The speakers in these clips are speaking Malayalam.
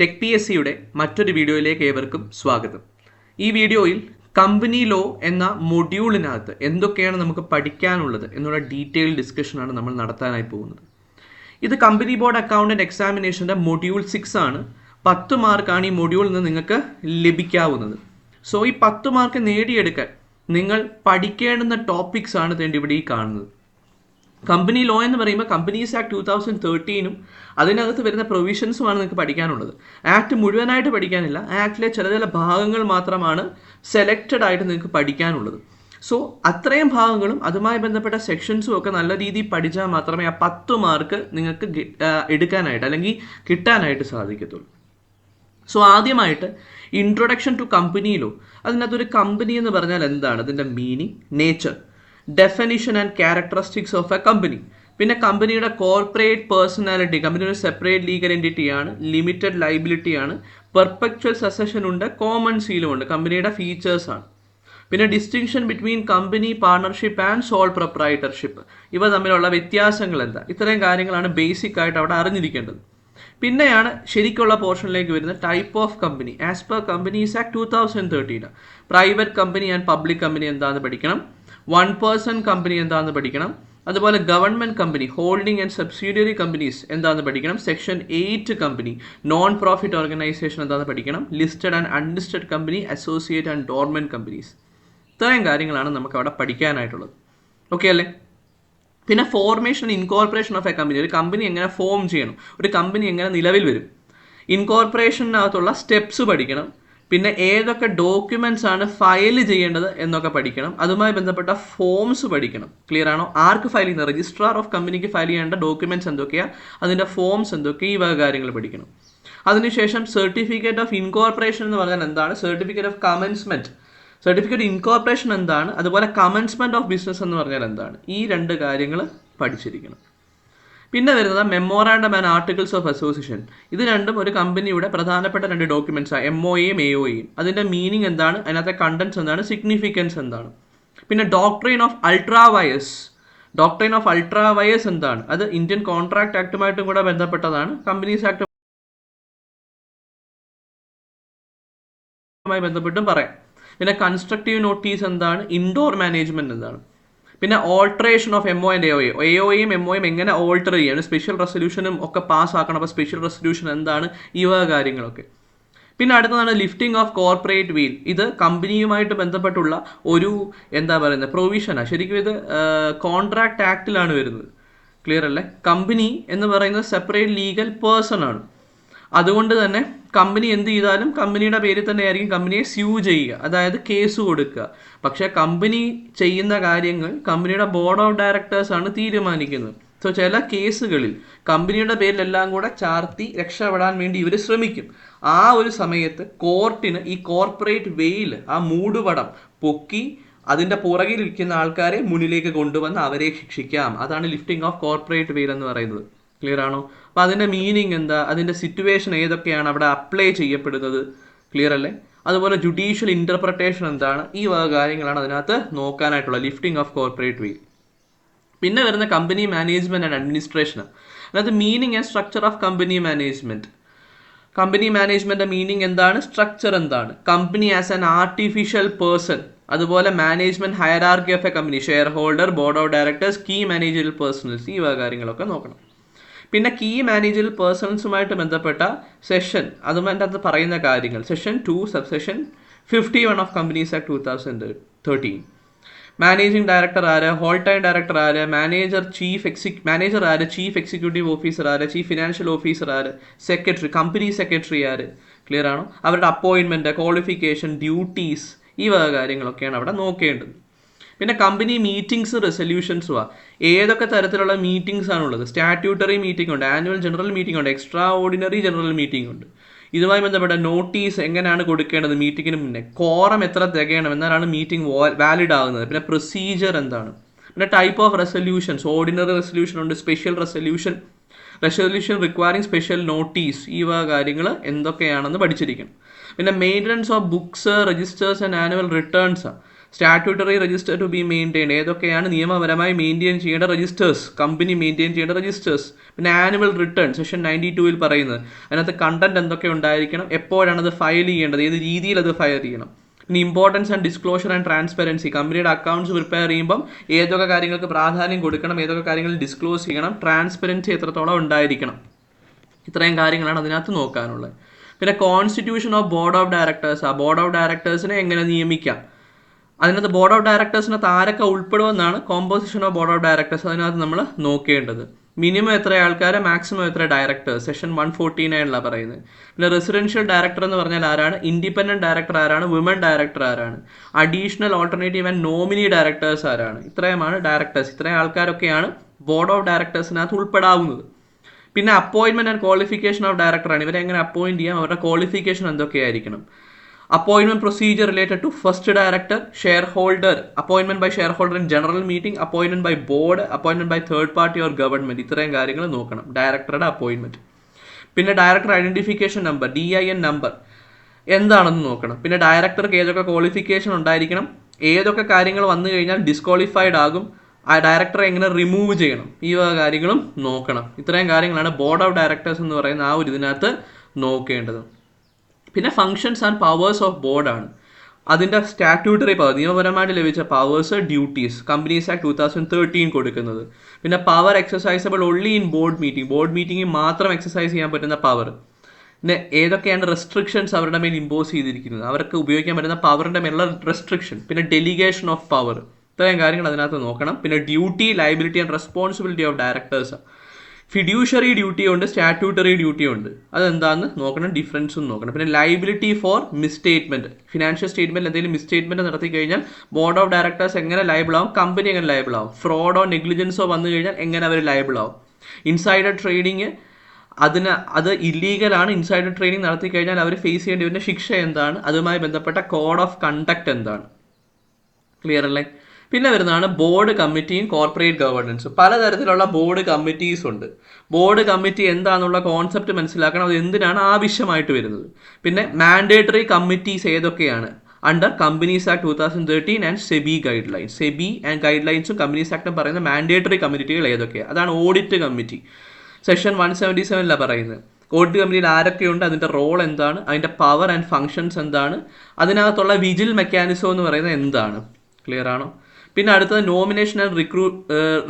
ടെക് പി എസ് സിയുടെ മറ്റൊരു വീഡിയോയിലേക്ക് ഏവർക്കും സ്വാഗതം. ഈ വീഡിയോയിൽ കമ്പനി ലോ എന്ന മൊഡ്യൂളിനകത്ത് എന്തൊക്കെയാണ് നമുക്ക് പഠിക്കാനുള്ളത് എന്നുള്ള ഡീറ്റെയിൽ ഡിസ്കഷനാണ് നമ്മൾ നടത്താനായി പോകുന്നത്. ഇത് കമ്പനി ബോർഡ് അക്കൗണ്ടന്റ് എക്സാമിനേഷന്റെ മൊഡ്യൂൾ സിക്സ് ആണ്. പത്ത് മാർക്കാണ് ഈ മൊഡ്യൂളിൽ നിന്ന് നിങ്ങൾക്ക് ലഭിക്കാവുന്നത്. സോ ഈ പത്ത് മാർക്ക് നേടിയെടുക്കാൻ നിങ്ങൾ പഠിക്കേണ്ടുന്ന ടോപ്പിക്സ് ആണ് തേണ്ടി ഇവിടെ ഈ കാണുന്നത്. കമ്പനി ലോ എന്ന് പറയുമ്പോൾ കമ്പനീസ് ആക്ട് ടൂ തൗസൻഡ് തേർട്ടീനും അതിനകത്ത് വരുന്ന പ്രൊവിഷൻസുമാണ് നിങ്ങൾക്ക് പഠിക്കാനുള്ളത്. ആക്ട് മുഴുവനായിട്ട് പഠിക്കാനില്ല. ആക്ടിലെ ചില ചില ഭാഗങ്ങൾ മാത്രമാണ് സെലക്റ്റഡ് ആയിട്ട് നിങ്ങൾക്ക് പഠിക്കാനുള്ളത്. സോ അത്രയും ഭാഗങ്ങളും അതുമായി ബന്ധപ്പെട്ട സെക്ഷൻസും ഒക്കെ നല്ല രീതിയിൽ പഠിച്ചാൽ മാത്രമേ ആ പത്ത് മാർക്ക് നിങ്ങൾക്ക് എടുക്കാനായിട്ട് അല്ലെങ്കിൽ കിട്ടാനായിട്ട് സാധിക്കത്തുള്ളൂ. സോ ആദ്യമായിട്ട് ഇൻട്രൊഡക്ഷൻ ടു കമ്പനിയിലോ അതിനകത്തൊരു കമ്പനി എന്ന് പറഞ്ഞാൽ എന്താണ്? അതിന്റെ meaning nature definition and characteristics of a company പിന്നെ കമ്പനിയുടെ കോർപ്പറേറ്റ് പേഴ്സണാലിറ്റി കമ്പനി ഒരു സെപ്പറേറ്റ് ലീഗൽ എന്റിറ്റി ആണ് ലിമിറ്റഡ് ലൈബിലിറ്റി ആണ് പെർപ്പക്ച്വൽ സസഷൻ ഉണ്ട് കോമൺ സീലും ഉണ്ട് കമ്പനിയുടെ ഫീച്ചേഴ്സ് ആണ്. പിന്നെ distinction between company partnership and sole proprietorship ഇവ തമ്മിലുള്ള വ്യത്യാസങ്ങൾ എന്താ? ഇത്രയും കാര്യങ്ങളാണ് ബേസിക് ആയിട്ട് അവിടെ അറിഞ്ഞിരിക്കേണ്ടത്. പിന്നെയാണ് ശരിക്കുള്ള പോർഷനിലേക്ക് വരുന്ന type of company as per companies act two thousand thirteen private company and public company എന്താണെന്ന് പഠിക്കണം? വൺ പേഴ്സൺ കമ്പനി എന്താണെന്ന് പഠിക്കണം. അതുപോലെ government company holding and subsidiary companies എന്താണെന്ന് പഠിക്കണം. Section eight company non profit organisation എന്താണെന്ന് പഠിക്കണം. Listed and unlisted company associate and dormant companies ഇത്രയും കാര്യങ്ങളാണ് നമുക്ക് അവിടെ പഠിക്കാനായിട്ടുള്ളത്. ഓക്കെ അല്ലേ? പിന്നെ formation incorporation of a company ഒരു കമ്പനി എങ്ങനെ ഫോം ചെയ്യണം. ഒരു കമ്പനി എങ്ങനെ നിലവിൽ വരും. ഇൻകോർപ്പറേഷനകത്തുള്ള സ്റ്റെപ്സ് പഠിക്കണം. പിന്നെ ഏതൊക്കെ ഡോക്യുമെന്റ്സ് ആണ് ഫയൽ ചെയ്യേണ്ടത് എന്നൊക്കെ പഠിക്കണം. അതുമായി ബന്ധപ്പെട്ട ഫോംസ് പഠിക്കണം. ക്ലിയർ ആണോ? ആർക്ക് ഫയൽ ചെയ്യുന്ന രജിസ്ട്രാർ ഓഫ് കമ്പനിക്ക് ഫയൽ ചെയ്യേണ്ട ഡോക്യുമെന്റ്സ് എന്തൊക്കെയാ? അതിന്റെ ഫോംസ് എന്തൊക്കെ ഈ വക കാര്യങ്ങൾ പഠിക്കണം. അതിനുശേഷം സർട്ടിഫിക്കറ്റ് ഓഫ് ഇൻകോർപ്പറേഷൻ എന്ന് പറഞ്ഞാൽ എന്താണ്? Certificate of commencement certificate incorporation എന്താണ്? അതുപോലെ കമൻസ്മെന്റ് ഓഫ് ബിസിനസ് എന്ന് പറഞ്ഞാൽ എന്താണ്? ഈ രണ്ട് കാര്യങ്ങൾ പഠിച്ചിരിക്കണം. പിന്നെ വരുന്നത് memorandum and articles of association ഇത് രണ്ടും ഒരു കമ്പനിയുടെ പ്രധാനപ്പെട്ട രണ്ട് ഡോക്യുമെന്റ്സ് എം ഒ എയും എ ഒ എയും അതിന്റെ മീനിങ് എന്താണ്? അതിനകത്തെ കണ്ടന്റ്സ് എന്താണ്? സിഗ്നിഫിക്കൻസ് എന്താണ്? പിന്നെ doctrine of ultra vires doctrine of ultra vires എന്താണ്? അത് ഇന്ത്യൻ കോൺട്രാക്ട് ആക്ടുമായിട്ടും കൂടെ ബന്ധപ്പെട്ടതാണ്. കമ്പനീസ് ആക്ടുമായി ബന്ധപ്പെട്ടും പറയാം. പിന്നെ കൺസ്ട്രക്റ്റീവ് നോട്ടീസ് എന്താണ്? ഇൻഡോർ മാനേജ്മെന്റ് എന്താണ്? പിന്നെ alteration of M O and A O A O എയും എം ഒയും എങ്ങനെ ഓൾട്ടർ ചെയ്യാം സ്പെഷ്യൽ റെസൊല്യൂഷനും ഒക്കെ പാസ് ആക്കണം. അപ്പോൾ സ്പെഷ്യൽ റെസൊല്യൂഷൻ എന്താണ്? ഈ വക കാര്യങ്ങളൊക്കെ. പിന്നെ അടുത്തതാണ് ലിഫ്റ്റിംഗ് ഓഫ് കോർപ്പറേറ്റ് വീൽ ഇത് കമ്പനിയുമായിട്ട് ബന്ധപ്പെട്ടുള്ള ഒരു എന്താ പറയുന്നത് പ്രൊവിഷനാണ് ശരിക്കും ഇത് കോൺട്രാക്ട് ആക്ടിലാണ് വരുന്നത്. ക്ലിയർ അല്ലേ? കമ്പനി എന്ന് പറയുന്നത് സെപ്പറേറ്റ് ലീഗൽ പേഴ്സൺ ആണ്. അതുകൊണ്ട് തന്നെ കമ്പനി എന്ത് ചെയ്താലും കമ്പനിയുടെ പേരിൽ തന്നെ ആയിരിക്കും കമ്പനിയെ സ്യൂ ചെയ്യുക. അതായത് കേസ് കൊടുക്കുക. പക്ഷേ കമ്പനി ചെയ്യുന്ന കാര്യങ്ങൾ കമ്പനിയുടെ ബോർഡ് ഓഫ് ഡയറക്ടേഴ്സ് ആണ് തീരുമാനിക്കുന്നത്. സോ ചില കേസുകളിൽ കമ്പനിയുടെ പേരിലെല്ലാം കൂടെ ചാർത്തി രക്ഷപ്പെടാൻ വേണ്ടി ഇവർ ശ്രമിക്കും. ആ ഒരു സമയത്ത് കോർട്ടിന് ഈ കോർപ്പറേറ്റ് വെയിൽ ആ മൂടുപടം പൊക്കി അതിന്റെ പുറകിൽ ഇരിക്കുന്ന ആൾക്കാരെ മുന്നിലേക്ക് കൊണ്ടുവന്ന് അവരെ ശിക്ഷിക്കാം. അതാണ് ലിഫ്റ്റിംഗ് ഓഫ് കോർപ്പറേറ്റ് വെയിൽ എന്ന് പറയുന്നത്. ക്ലിയർ ആണോ? അപ്പൊ അതിന്റെ മീനിങ് എന്താ? അതിന്റെ സിറ്റുവേഷൻ ഏതൊക്കെയാണ് അവിടെ അപ്ലൈ ചെയ്യപ്പെടുന്നത്? ക്ലിയർ അല്ലേ? അതുപോലെ ജുഡീഷ്യൽ ഇന്റർപ്രിട്ടേഷൻ എന്താണ്? ഈ വക കാര്യങ്ങളാണ് അതിനകത്ത് നോക്കാനായിട്ടുള്ള ലിഫ്റ്റിംഗ് ഓഫ് കോർപ്പറേറ്റ് വീൽ പിന്നെ വരുന്ന കമ്പനി മാനേജ്മെന്റ് ആൻഡ് അഡ്മിനിസ്ട്രേഷൻ അതായത് meaning and structure of company management company management meaning എന്താണ്? സ്ട്രക്ചർ എന്താണ്? Company as an artificial person അതുപോലെ management hierarchy of a company shareholder board of directors key managerial personnels ഈ വക കാര്യങ്ങളൊക്കെ നോക്കണം. പിന്നെ കീ മാനേജറൽ പേഴ്സൺസുമായിട്ട് ബന്ധപ്പെട്ട സെഷൻ അതുമായിട്ട് അത് പറയുന്ന കാര്യങ്ങൾ. Section two sub section fifty one of companies act two thousand thirteen managing director ആര്? ഹോൾ ടൈം ഡയറക്ടർ ആര്? മാനേജർ ചീഫ് എക്സിക് മാനേജർ ആര്? ചീഫ് എക്സിക്യൂട്ടീവ് ഓഫീസർ ആര്? ചീഫ് ഫിനാൻഷ്യൽ ഓഫീസർ ആര്? സെക്രട്ടറി കമ്പനി സെക്രട്ടറി ആര്? ക്ലിയർ ആണോ? അവരുടെ അപ്പോയിൻമെന്റ് ക്വാളിഫിക്കേഷൻ ഡ്യൂട്ടീസ് ഈ വക കാര്യങ്ങളൊക്കെയാണ് അവിടെ നോക്കേണ്ടത്. പിന്നെ കമ്പനി മീറ്റിംഗ്സ് റെസൊല്യൂഷൻസും ആ ഏതൊക്കെ തരത്തിലുള്ള മീറ്റിംഗ്സ് ആണുള്ളത്? സ്റ്റാറ്റ്യൂട്ടറി മീറ്റിംഗ് ഉണ്ട് ആനുവൽ ജനറൽ മീറ്റിംഗ് ഉണ്ട് എക്സ്ട്രാ ഓർഡിനറി ജനറൽ മീറ്റിംഗ് ഉണ്ട്. ഇതുമായി ബന്ധപ്പെട്ട നോട്ടീസ് എങ്ങനെയാണ് കൊടുക്കേണ്ടത് മീറ്റിങ്ങിന് മുന്നേ? കോറം എത്ര തികയണം എന്നാലാണ് മീറ്റിംഗ് വാലിഡ് ആകുന്നത്. പിന്നെ പ്രൊസീജിയർ എന്താണ്? പിന്നെ type of resolutions ordinary resolution ഉണ്ട് special resolution resolution requiring special notice ഈ വക കാര്യങ്ങൾ എന്തൊക്കെയാണെന്ന് പഠിച്ചിരിക്കണം. പിന്നെ maintenance of books registers and annual returns statutory register to be maintain ഏതൊക്കെയാണ് നിയമപരമായി മെയിന്റെയിൻ ചെയ്യേണ്ട രജിസ്റ്റേഴ്സ് കമ്പനി മെയിന്റെയിൻ ചെയ്യേണ്ട രജിസ്റ്റേഴ്സ് പിന്നെ ആനുവൽ റിട്ടേൺ സെഷൻ നയന്റി ടൂവിൽ പറയുന്നത്. അതിനകത്ത് കണ്ടന്റ് എന്തൊക്കെ ഉണ്ടായിരിക്കണം? എപ്പോഴാണ് അത് ഫയൽ ചെയ്യേണ്ടത്? ഏത് രീതിയിൽ അത് ഫയൽ ചെയ്യണം? പിന്നെ importance and disclosure and transparency കമ്പനിയുടെ അക്കൗണ്ട്സ് പ്രിപ്പയർ ചെയ്യുമ്പം ഏതൊക്കെ കാര്യങ്ങൾക്ക് പ്രാധാന്യം കൊടുക്കണം? ഏതൊക്കെ കാര്യങ്ങൾ ഡിസ്ക്ലോസ് ചെയ്യണം? ട്രാൻസ്പെറൻസി എത്രത്തോളം ഉണ്ടായിരിക്കണം? ഇത്രയും കാര്യങ്ങളാണ് അതിനകത്ത് നോക്കാനുള്ളത്. പിന്നെ constitution of board of directors ആ ബോർഡ് ഓഫ് ഡയറക്ടേഴ്സിനെ എങ്ങനെ നിയമിക്കാം? അതിനകത്ത് ബോർഡ് ഓഫ് ഡയറക്ടേഴ്സിനകത്ത് ആരൊക്കെ ഉൾപ്പെടുമെന്നാണ് composition of board of directors അതിനകത്ത് നമ്മൾ നോക്കേണ്ടത്. മിനിമം എത്ര ആൾക്കാർ മാക്സിമം എത്ര ഡയറക്ടേഴ്സ് സെഷൻ വൺ ഫോർട്ടി നയനിലാണ് പറയുന്നത്. പിന്നെ റെസിഡൻഷ്യൽ ഡയറക്ടർ എന്ന് പറഞ്ഞാൽ ആരാണ്? ഇൻഡിപെൻഡന്റ് ഡയറക്ടർ ആരാണ്? വിമൻ ഡയറക്ടർ ആരാണ്? Additional alternative and nominee directors ആരാണ്? ഇത്രയുമാണ് ഡയറക്ടേഴ്സ് ഇത്രയും ആൾക്കാരൊക്കെയാണ് ബോർഡ് ഓഫ് ഡയറക്ടേഴ്സിനകത്ത് ഉൾപ്പെടാവുന്നത്. പിന്നെ അപ്പോയിൻമെന്റ് ആൻഡ് ക്വാളിഫിക്കേഷൻ ഓഫ് ഡയറക്ടറാണ് ഇവരെ എങ്ങനെ അപ്പോയിന്റ് ചെയ്യാം? അവരുടെ qualification എന്തൊക്കെയായിരിക്കണം? അപ്പോയിൻമെന്റ് procedure related to first director share holder അപ്പോയിൻമെന്റ് by share holder in general meeting അപ്പോയിൻമെന്റ് by board അപ്പോയിൻമെന്റ് by third party or government ഇത്രയും കാര്യങ്ങൾ നോക്കണം. ഡയറക്ടറുടെ അപ്പോയിൻമെന്റ് പിന്നെ director identification number D I N number എന്താണെന്ന് നോക്കണം. പിന്നെ ഡയറക്ടർക്ക് ഏതൊക്കെ ക്വാളിഫിക്കേഷൻ ഉണ്ടായിരിക്കണം? ഏതൊക്കെ കാര്യങ്ങൾ വന്നു കഴിഞ്ഞാൽ ഡിസ്ക്വാളിഫൈഡ് ആകും? ആ ഡയറക്ടറെ എങ്ങനെ റിമൂവ് ചെയ്യണം? ഈ വക കാര്യങ്ങളും നോക്കണം. ഇത്രയും കാര്യങ്ങളാണ് ബോർഡ് ഓഫ് ഡയറക്ടേഴ്സ് എന്ന് പറയുന്ന ആ ഒരു ഇതിനകത്ത് നോക്കേണ്ടത്. പിന്നെ ഫങ്ഷൻസ് ആൻഡ് പവേഴ്സ് ഓഫ് ബോർഡാണ് അതിന്റെ സ്റ്റാറ്റ്യൂട്ടറി പവർ നിയമപരമായിട്ട് ലഭിച്ച powers duties companies act two thousand thirteen കൊടുക്കുന്നത്. പിന്നെ power exercisable only in board meeting board മീറ്റിംഗിൽ മാത്രം എക്സസൈസ് ചെയ്യാൻ പറ്റുന്ന പവർ പിന്നെ ഏതൊക്കെയാണ് റെസ്ട്രിക്ഷൻസ് അവരുടെ മേൽ ഇമ്പോസ് ചെയ്തിരിക്കുന്നത്? അവർക്ക് ഉപയോഗിക്കാൻ പറ്റുന്ന പവറിന്റെ മേലുള്ള റെസ്ട്രിക്ഷൻ പിന്നെ ഡെലിഗേഷൻ ഓഫ് പവർ ഇത്രയും കാര്യങ്ങൾ അതിനകത്ത് നോക്കണം. പിന്നെ duty liability and responsibility of directors fiduciary duty ഉണ്ട് സ്റ്റാറ്റ്യൂട്ടറി ഡ്യൂട്ടി ഉണ്ട്. അതെന്താന്ന് നോക്കണം ഡിഫറൻസും നോക്കണം. പിന്നെ liability for misstatement financial statement എന്തെങ്കിലും മിസ്റ്റേറ്റ്മെന്റ് നടത്തി കഴിഞ്ഞാൽ ബോർഡ് ഓഫ് ഡയറക്ടേഴ്സ് എങ്ങനെ ലൈബിൾ ആവും? കമ്പനി എങ്ങനെ ലൈബിൾ ആവും? ഫ്രോഡോ നെഗ്ലിജൻസോ വന്നു കഴിഞ്ഞാൽ എങ്ങനെ അവർ ലൈബിൾ ആവും? ഇൻസൈഡർ ട്രേഡിങ് അതിന് അത് ഇല്ലീഗലാണ് ഇൻസൈഡർ ട്രേഡിംഗ് നടത്തി കഴിഞ്ഞാൽ അവർ ഫേസ് ചെയ്യേണ്ടി വരുന്ന ശിക്ഷ എന്താണ്? അതുമായി ബന്ധപ്പെട്ട കോഡ് ഓഫ് കണ്ടക്ട് എന്താണ്? ക്ലിയർ അല്ലേ? പിന്നെ വരുന്നതാണ് ബോർഡ് കമ്മിറ്റിയും കോർപ്പറേറ്റ് ഗവേണൻസും പലതരത്തിലുള്ള ബോർഡ് കമ്മിറ്റീസ് ഉണ്ട്. ബോർഡ് കമ്മിറ്റി എന്താണെന്നുള്ള കോൺസെപ്റ്റ് മനസ്സിലാക്കണം. അത് എന്തിനാണ് ആവശ്യമായിട്ട് വരുന്നത്? പിന്നെ മാൻഡേറ്ററി കമ്മിറ്റീസ് ഏതൊക്കെയാണ്? Under companies act two thousand thirteen and SEBI guidelines SEBI and guide ലൈൻസും companies ആക്ടും പറയുന്ന മാൻഡേറ്ററി കമ്മിറ്റികൾ ഏതൊക്കെയാണ് അതാണ് audit committee section one seventy സെവനിലാണ് പറയുന്നത്. ഓഡിറ്റ് കമ്പനിയിൽ ആരൊക്കെയുണ്ട്? അതിന്റെ റോൾ എന്താണ്? അതിന്റെ പവർ ആൻഡ് ഫങ്ഷൻസ് എന്താണ്? അതിനകത്തുള്ള വിജിൽ മെക്കാനിസം എന്ന് പറയുന്നത് എന്താണ്? ക്ലിയർ ആണോ? പിന്നെ അടുത്തത് നോമിനേഷൻ ആൻഡ് റിക്രൂ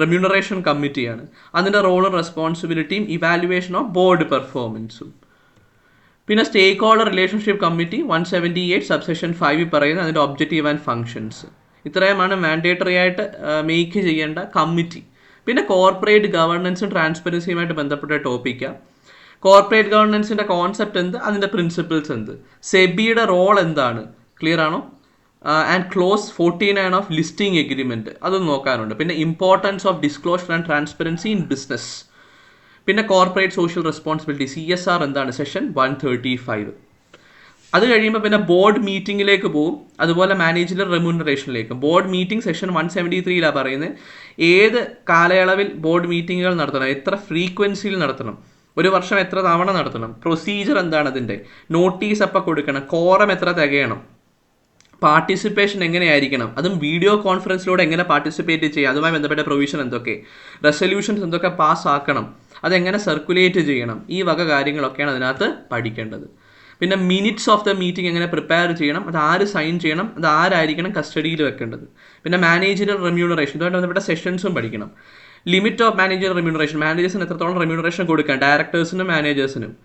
റെമ്യൂണറേഷൻ കമ്മിറ്റിയാണ് അതിന്റെ റോളും റെസ്പോൺസിബിലിറ്റിയും ഇവാലുവേഷൻ ഓഫ് ബോർഡ് പെർഫോമൻസും പിന്നെ stakeholder relationship committee one seventy eight subsection ഫൈവിൽ പറയുന്ന അതിന്റെ ഒബ്ജക്റ്റീവ് ആൻഡ് ഫങ്ഷൻസ് ഇത്രയുമാണ് മാൻഡേറ്ററി ആയിട്ട് മേക്ക് ചെയ്യേണ്ട കമ്മിറ്റി പിന്നെ കോർപ്പറേറ്റ് ഗവർണൻസും ട്രാൻസ്പെറൻസിയുമായിട്ട് ബന്ധപ്പെട്ട ടോപ്പിക്കാണ് കോർപ്പറേറ്റ് ഗവർണൻസിന്റെ കോൺസെപ്റ്റ് എന്ത്? അതിന്റെ പ്രിൻസിപ്പിൾസ് എന്ത്? സെബിയുടെ റോൾ എന്താണ്? ക്ലിയർ ആണോ? And clause forty nine of listing agreement അത് നോക്കാനുണ്ട്. പിന്നെ importance of disclosure and transparency in business പിന്നെ corporate social responsibility C S R എന്താണ്? സെഷൻ വൺ തേർട്ടി ഫൈവ് അത് കഴിയുമ്പോൾ പിന്നെ ബോർഡ് മീറ്റിംഗിലേക്ക് പോകും അതുപോലെ manager റെമ്യൂണറേഷനിലേക്ക് board meeting section one seventy ത്രീയിലാണ് പറയുന്നത് ഏത് കാലയളവിൽ ബോർഡ് മീറ്റിങ്ങുകൾ നടത്തണം? എത്ര ഫ്രീക്വൻസിയിൽ നടത്തണം? ഒരു വർഷം എത്ര തവണ നടത്തണം? പ്രൊസീജിയർ എന്താണ് അതിന്റെ? നോട്ടീസ് അപ്പം കൊടുക്കണം. കോറം എത്ര തികയണം? പാർട്ടിസിപ്പേഷൻ എങ്ങനെയായിരിക്കണം? അതും വീഡിയോ കോൺഫറൻസിലൂടെ എങ്ങനെ പാർട്ടിസിപ്പേറ്റ് ചെയ്യുക അതുമായി ബന്ധപ്പെട്ട പ്രൊവിഷൻ എന്തൊക്കെ? റെസൊല്യൂഷൻസ് എന്തൊക്കെ പാസ് ആക്കണം? അതെങ്ങനെ സർക്കുലേറ്റ് ചെയ്യണം? ഈ വക കാര്യങ്ങളൊക്കെയാണ് അതിനകത്ത് പഠിക്കേണ്ടത്. പിന്നെ മിനിറ്റ്സ് ഓഫ് ദ മീറ്റിംഗ് എങ്ങനെ പ്രിപ്പയർ ചെയ്യണം? അത് ആര് സൈൻ ചെയ്യണം? അത് ആരായിരിക്കണം കസ്റ്റഡിയിൽ വെക്കേണ്ടത്? പിന്നെ മാനേജറൽ റെമ്യൂണറേഷൻ ഇതുമായി ബന്ധപ്പെട്ട സെഷൻസും പഠിക്കണം. ലിമിറ്റ് ഓഫ് മാനേജർ റെമ്യൂണറേഷൻ മാനേജേഴ്സിന് എത്രത്തോളം റെമ്യൂണറേഷൻ കൊടുക്കാം? ഡയറക്ടേഴ്സിനും മാനേജേഴ്സിനും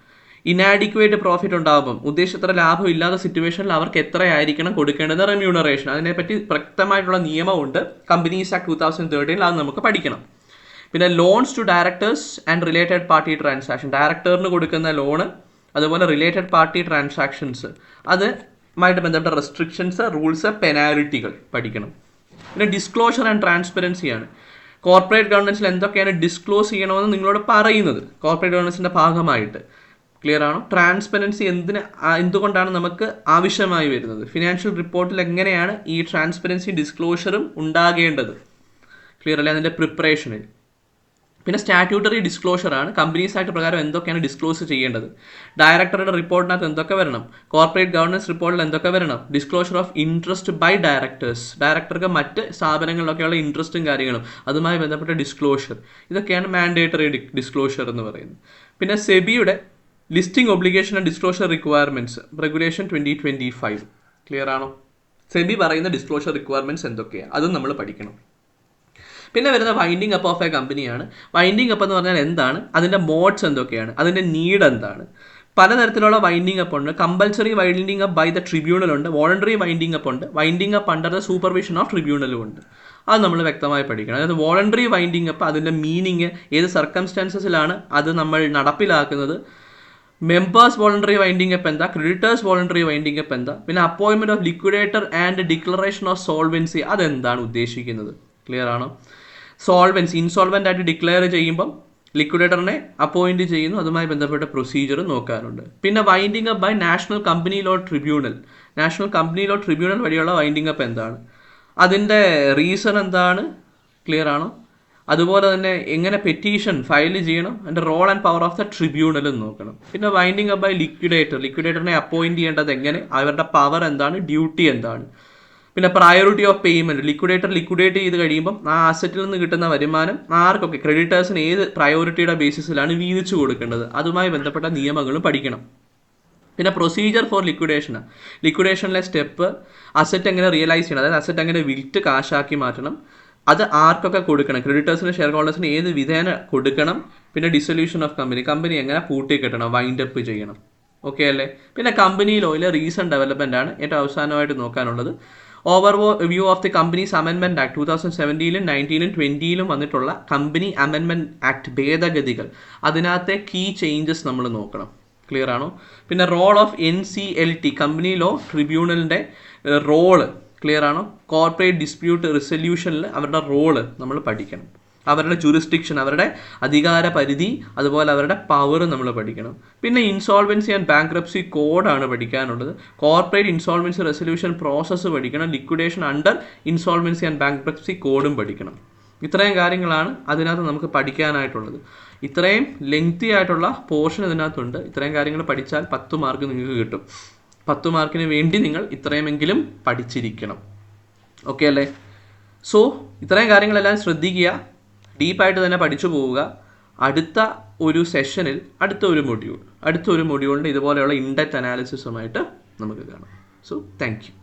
ഇനാഡിക്വേറ്റ് പ്രോഫിറ്റ് ഉണ്ടാകുമ്പം ഉദ്ദേശിച്ചത്ര ലാഭം ഇല്ലാത്ത സിറ്റുവേഷനിൽ അവർക്ക് എത്രയായിരിക്കണം കൊടുക്കേണ്ടത് റെമ്യൂണറേഷൻ അതിനെപ്പറ്റി വ്യക്തമായിട്ടുള്ള നിയമമുണ്ട്. കമ്പനീസ് ആക്ട് ടൂ തൗസൻഡ് തേർട്ടീനിൽ അത് നമുക്ക് പഠിക്കണം. പിന്നെ loans to directors and related party transaction ഡയറക്ടറിന് കൊടുക്കുന്ന ലോണ് അതുപോലെ റിലേറ്റഡ് പാർട്ടി ട്രാൻസാക്ഷൻസ് അതുമായിട്ട് ബന്ധപ്പെട്ട റെസ്ട്രിക്ഷൻസ് റൂൾസ് പെനാലിറ്റികൾ പഠിക്കണം. പിന്നെ ഡിസ്ക്ലോഷർ ആൻഡ് ട്രാൻസ്പെറൻസിയാണ് കോർപ്പറേറ്റ് ഗവൺമെൻസിൽ എന്തൊക്കെയാണ് ഡിസ്ക്ലോസ് ചെയ്യണമെന്ന് നിങ്ങളോട് പറയുന്നത്. കോർപ്പറേറ്റ് ഗവൺമെൻസിന്റെ ഭാഗമായിട്ട്. ക്ലിയർ ആണോ? ട്രാൻസ്പെറൻസി എന്തിന് എന്തുകൊണ്ടാണ് നമുക്ക് ആവശ്യമായി വരുന്നത്? ഫിനാൻഷ്യൽ റിപ്പോർട്ടിൽ എങ്ങനെയാണ് ഈ ട്രാൻസ്പെറൻസി ഡിസ്ക്ലോഷറും ഉണ്ടാകേണ്ടത്? ക്ലിയർ അല്ലേ? അതിന്റെ പ്രിപ്പറേഷനിൽ പിന്നെ സ്റ്റാറ്റ്യൂട്ടറി ഡിസ്ക്ലോഷർ ആണ്. കമ്പനീസ് ആക്ട് പ്രകാരം എന്തൊക്കെയാണ് ഡിസ്ക്ലോസ് ചെയ്യേണ്ടത്? ഡയറക്ടറുടെ റിപ്പോർട്ടിനകത്ത് എന്തൊക്കെ വരണം? കോർപ്പറേറ്റ് ഗവർണൻസ് റിപ്പോർട്ടിൽ എന്തൊക്കെ വരണം? Disclosure of interest by directors ഡയറക്ടർക്ക് മറ്റ് സ്ഥാപനങ്ങളിലൊക്കെയുള്ള ഇൻട്രസ്റ്റും കാര്യങ്ങളും. അതുമായി ബന്ധപ്പെട്ട ഡിസ്ക്ലോഷർ ഇതൊക്കെയാണ് മാൻഡേറ്ററി ഡിസ്ക്ലോഷർ എന്ന് പറയുന്നത്. പിന്നെ സെബിയുടെ listing obligation and disclosure requirements regulation twenty twenty five clear ആണോ? സെബി പറയുന്ന ഡിസ്ക്ലോഷർ റിക്വയർമെന്റ്സ് എന്തൊക്കെയാണ് അതും നമ്മൾ പഠിക്കണം. പിന്നെ വരുന്ന വൈൻഡിങ് അപ്പ് ഓഫ് എ കമ്പനിയാണ് വൈൻഡിങ് അപ്പ് എന്ന് പറഞ്ഞാൽ എന്താണ്? അതിന്റെ മോഡ്സ് എന്തൊക്കെയാണ്? അതിന്റെ നീഡ് എന്താണ്? പലതരത്തിലുള്ള വൈൻഡിങ് അപ്പ് ഉണ്ട്. Compulsory winding up by the tribunal ഉണ്ട്. വോളണ്ടറി വൈൻഡിങ് അപ്പ് ഉണ്ട്. Winding up under the supervision of ട്രിബ്യൂണലും ഉണ്ട്. അത് നമ്മൾ വ്യക്തമായി പഠിക്കണം. അതായത് വോളണ്ടറി വൈൻഡിങ് അപ്പ് അതിന്റെ മീനിങ് ഏത് സർക്കംസ്റ്റാൻസസിലാണ് അത് നമ്മൾ നടപ്പിലാക്കുന്നത്? മെമ്പേഴ്സ് വോളണ്ടറി വൈൻഡിങ് അപ്പ് എന്താ? ക്രെഡിറ്റേഴ്സ് വോളണ്ടറി വൈൻഡിങ് അപ്പ് എന്താ? പിന്നെ അപ്പോയിൻമെന്റ് of liquidator and declaration of solvency അതെന്താണ് ഉദ്ദേശിക്കുന്നത്? ക്ലിയർ ആണോ? സോൾവെൻസി ഇൻസോൾവെന്റ് ആയിട്ട് ഡിക്ലെയർ ചെയ്യുമ്പം ലിക്വിഡേറ്ററിനെ അപ്പോയിന്റ് ചെയ്യുന്നു. അതുമായി ബന്ധപ്പെട്ട പ്രൊസീജിയർ നോക്കാറുണ്ട്. പിന്നെ winding up by national company law tribunal national company law tribunal വഴിയുള്ള വൈൻഡിങ് അപ്പ് എന്താണ്? അതിന്റെ റീസൺ എന്താണ്? ക്ലിയർ ആണോ? അതുപോലെ തന്നെ എങ്ങനെ പെറ്റീഷൻ ഫയൽ ചെയ്യണം അതിന്റെ role and power of the ട്രിബ്യൂണലും നോക്കണം. പിന്നെ വൈൻഡിങ് അപ്പ് ബൈ ലിക്വിഡേറ്റർ ലിക്വിഡേറ്ററിനെ അപ്പോയിന്റ് ചെയ്യേണ്ടത് എങ്ങനെ? അവരുടെ പവർ എന്താണ്? ഡ്യൂട്ടി എന്താണ്? പിന്നെ priority of payment liquidator liquidate ചെയ്ത് കഴിയുമ്പോൾ ആ അസറ്റിൽ നിന്ന് കിട്ടുന്ന വരുമാനം ആർക്കൊക്കെ? ക്രെഡിറ്റേഴ്സിന് ഏത് പ്രയോറിറ്റിയുടെ ബേസിസിലാണ് വീതിച്ചു കൊടുക്കേണ്ടത്? അതുമായി ബന്ധപ്പെട്ട നിയമങ്ങളും പഠിക്കണം. പിന്നെ പ്രൊസീജിയർ ഫോർ ലിക്വിഡേഷൻ ലിക്വിഡേഷനിലെ സ്റ്റെപ്പ് അസറ്റ് എങ്ങനെ റിയലൈസ് ചെയ്യണം? അതായത് അസറ്റ് എങ്ങനെ വിൽറ്റ് കാശാക്കി മാറ്റണം? അത് ആർക്കൊക്കെ കൊടുക്കണം? ക്രെഡിറ്റേഴ്സിന് ഷെയർ ഹോൾഡേഴ്സിന് ഏത് വിധേന കൊടുക്കണം? പിന്നെ ഡിസൊല്യൂഷൻ ഓഫ് കമ്പനി കമ്പനി എങ്ങനെ പൂട്ടി കെട്ടണം വൈൻഡ് അപ്പ് ചെയ്യണം. ഓക്കെ അല്ലേ? പിന്നെ കമ്പനി ലോയിലെ റീസെന്റ് ഡെവലപ്മെന്റ് ആണ് ഏറ്റവും അവസാനമായിട്ട് നോക്കാനുള്ളത്. Overview of the companies അമെൻമെന്റ് ആക്ട് ടൂ തൗസൻഡ് സെവന്റീനും നയന്റീനും ട്വന്റിയിലും വന്നിട്ടുള്ള കമ്പനി അമെൻമെന്റ് ആക്ട് ഭേദഗതികൾ. അതിനകത്തെ കീ ചേഞ്ചസ് നമ്മൾ നോക്കണം. ക്ലിയർ ആണോ? പിന്നെ role of N C L T company law ട്രിബ്യൂണലിന്റെ role clear ആണോ? കോർപ്പറേറ്റ് ഡിസ്പ്യൂട്ട് റിസൊല്യൂഷനിൽ അവരുടെ റോൾ നമ്മൾ പഠിക്കണം. അവരുടെ ജുറിസ്ഡിക്ഷൻ അവരുടെ അധികാര പരിധി അതുപോലെ അവരുടെ പവർ നമ്മൾ പഠിക്കണം. പിന്നെ ഇൻസോൾവൻസി ആൻഡ് ബാങ്ക്രപ്സി കോഡാണ് പഠിക്കാനുള്ളത്. കോർപ്പറേറ്റ് ഇൻസോൾവൻസി റെസൊല്യൂഷൻ പ്രോസസ്സ് പഠിക്കണം. Liquidation under insolvency and bankruptcy കോഡും പഠിക്കണം. ഇത്രയും കാര്യങ്ങളാണ് അതിനകത്ത് നമുക്ക് പഠിക്കാനായിട്ടുള്ളത്. ഇത്രയും ലെങ്തി ആയിട്ടുള്ള പോർഷൻ ഇതിനകത്തുണ്ട്. ഇത്രയും കാര്യങ്ങൾ പഠിച്ചാൽ പത്ത് മാർക്ക് നിങ്ങൾക്ക് കിട്ടും. പത്ത് മാർക്കിന് വേണ്ടി നിങ്ങൾ ഇത്രയുമെങ്കിലും പഠിച്ചിരിക്കണം. ഓക്കെ അല്ലേ? സോ ഇത്രയും കാര്യങ്ങളെല്ലാം ശ്രദ്ധിക്കുക. ഡീപ്പായിട്ട് തന്നെ പഠിച്ചു പോവുക. അടുത്ത ഒരു സെഷനിൽ അടുത്ത ഒരു മൊഡ്യൂൾ അടുത്ത ഒരു മൊഡ്യൂളിന്റെ ഇതുപോലെയുള്ള ഇൻഡെറ്റ് അനാലിസിസുമായിട്ട് നമുക്ക് കാണാം. So thank